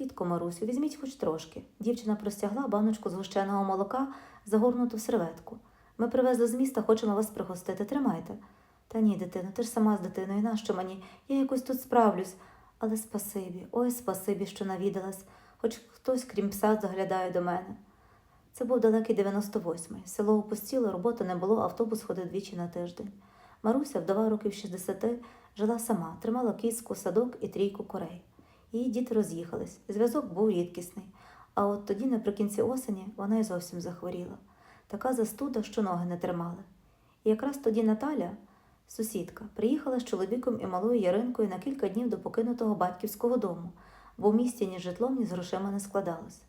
Тітко Марусю, візьміть хоч трошки. Дівчина простягла баночку згущеного молока, загорнуту в серветку. Ми привезли з міста, хочемо вас пригостити. Тримайте. Та ні, дитино, ти ж сама з дитиною, нащо мені? Я якось тут справлюсь. Але спасибі, ой, спасибі, що навідалась, хоч хтось, крім пса, заглядає до мене. Це був далекий 98-й. Село опустіло, роботи не було, автобус ходив двічі на тиждень. Маруся, вдова років 60, жила сама, тримала кіску, садок і трійку курей. Її діти роз'їхались. Зв'язок був рідкісний. А от тоді, наприкінці осені, вона й зовсім захворіла. Така застуда, що ноги не тримали. І якраз тоді Наталя, сусідка, приїхала з чоловіком і малою Яринкою на кілька днів до покинутого батьківського дому, бо в місті ні з житлом, ні з грошима не складалось.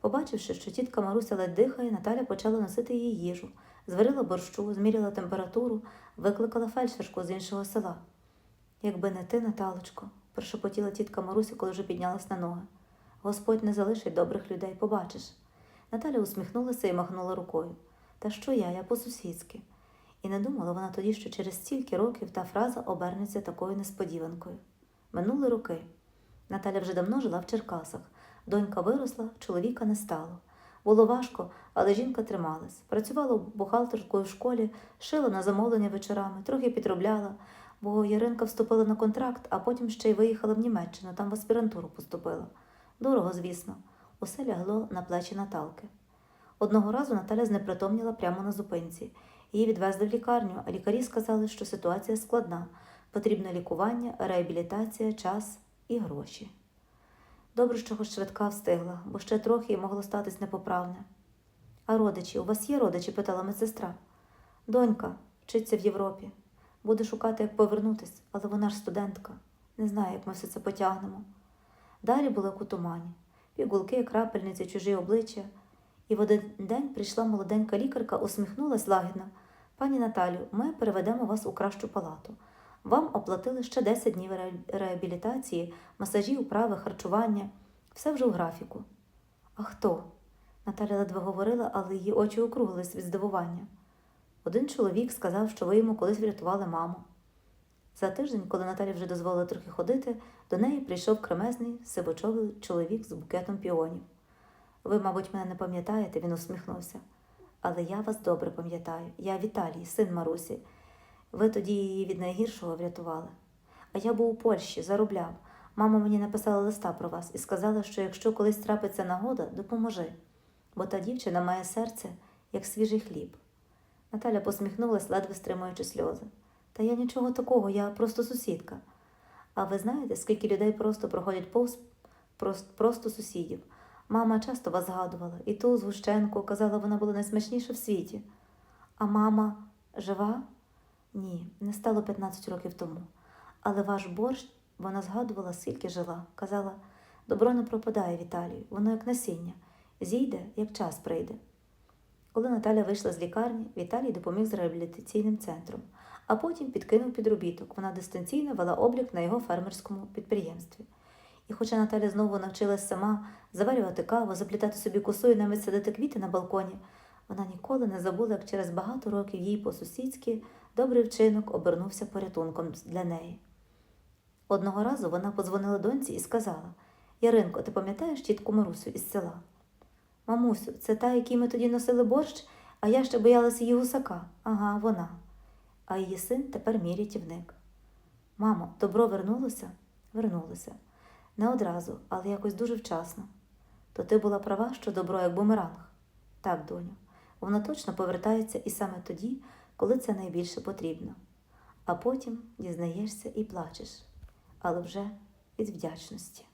Побачивши, що тітка Маруся ледь дихає, Наталя почала носити їй їжу, зварила борщу, зміряла температуру, викликала фельдшерку з іншого села. Якби не ти, Наталочко, прошепотіла тітка Маруся, коли вже піднялась на ноги. Господь не залишить добрих людей, побачиш. Наталя усміхнулася і махнула рукою. Та що я, я по-сусідськи. І не думала вона тоді, що через стільки років та фраза обернеться такою несподіванкою. Минули роки. Наталя вже давно жила в Черкасах. Донька виросла, чоловіка не стало. Було важко, але жінка трималась. Працювала бухгалтеркою в школі, шила на замовлення вечорами, трохи підробляла, бо Яринка вступила на контракт, а потім ще й виїхала в Німеччину, там в аспірантуру поступила. Дорого, звісно, усе лягло на плечі Наталки. Одного разу Наталя знепритомніла прямо на зупинці. Її відвезли в лікарню, а лікарі сказали, що ситуація складна. Потрібне лікування, реабілітація, час і гроші. Добре, що хоч швидка встигла, бо ще трохи і могло статись непоправне. А родичі, у вас є родичі? питала медсестра. Донька вчиться в Європі. Буде шукати, як повернутись, але вона ж студентка. Не знаю, як ми все це потягнемо. Далі були у тумані. Пігулки, крапельниці, чужі обличчя. І в один день прийшла молоденька лікарка, усміхнулась лагідно. Пані Наталю, ми переведемо вас у кращу палату. Вам оплатили ще 10 днів реабілітації, масажі, управи, харчування. Все вже у графіку. А хто? Наталя ледве говорила, але її очі округлились від здивування. Один чоловік сказав, що ви йому колись врятували маму. За тиждень, коли Наталі вже дозволила трохи ходити, до неї прийшов кремезний сивочовий чоловік з букетом піонів. Ви, мабуть, мене не пам'ятаєте, він усміхнувся. Але я вас добре пам'ятаю. Я Віталій, син Марусі. Ви тоді її від найгіршого врятували. А я був у Польщі, заробляв. Мама мені написала листа про вас і сказала, що якщо колись трапиться нагода, допоможи, бо та дівчина має серце, як свіжий хліб. Наталя посміхнулась, ледве стримуючи сльози. Та я нічого такого, я просто сусідка. А ви знаєте, скільки людей просто проходять повз прос- просто сусідів? Мама часто вас згадувала, і ту згущенку казала, вона була найсмачніша в світі. А мама жива? Ні, не стало 15 років тому. Але ваш борщ вона згадувала, скільки жила. Казала, добро не пропадає Віталію, воно як насіння, зійде, як час прийде. Коли Наталя вийшла з лікарні, Віталій допоміг з реабілітаційним центром, а потім підкинув підробіток. Вона дистанційно вела облік на його фермерському підприємстві. І хоча Наталя знову навчилась сама заварювати каву, заплітати собі косу і навіть садити квіти на балконі, вона ніколи не забула, як через багато років їй по-сусідськи добрий вчинок обернувся порятунком для неї. Одного разу вона подзвонила доньці і сказала: Яринко, ти пам'ятаєш тітку Марусю із села? Мамусю, це та, якій ми тоді носили борщ, а я ще боялася її гусака. Ага, вона. А її син тепер мій рятівник. Мамо, добро вернулося? Вернулося. Не одразу, але якось дуже вчасно. То ти була права, що добро як бумеранг. Так, доню, воно точно повертається і саме тоді, коли це найбільше потрібно. А потім дізнаєшся і плачеш, але вже від вдячності.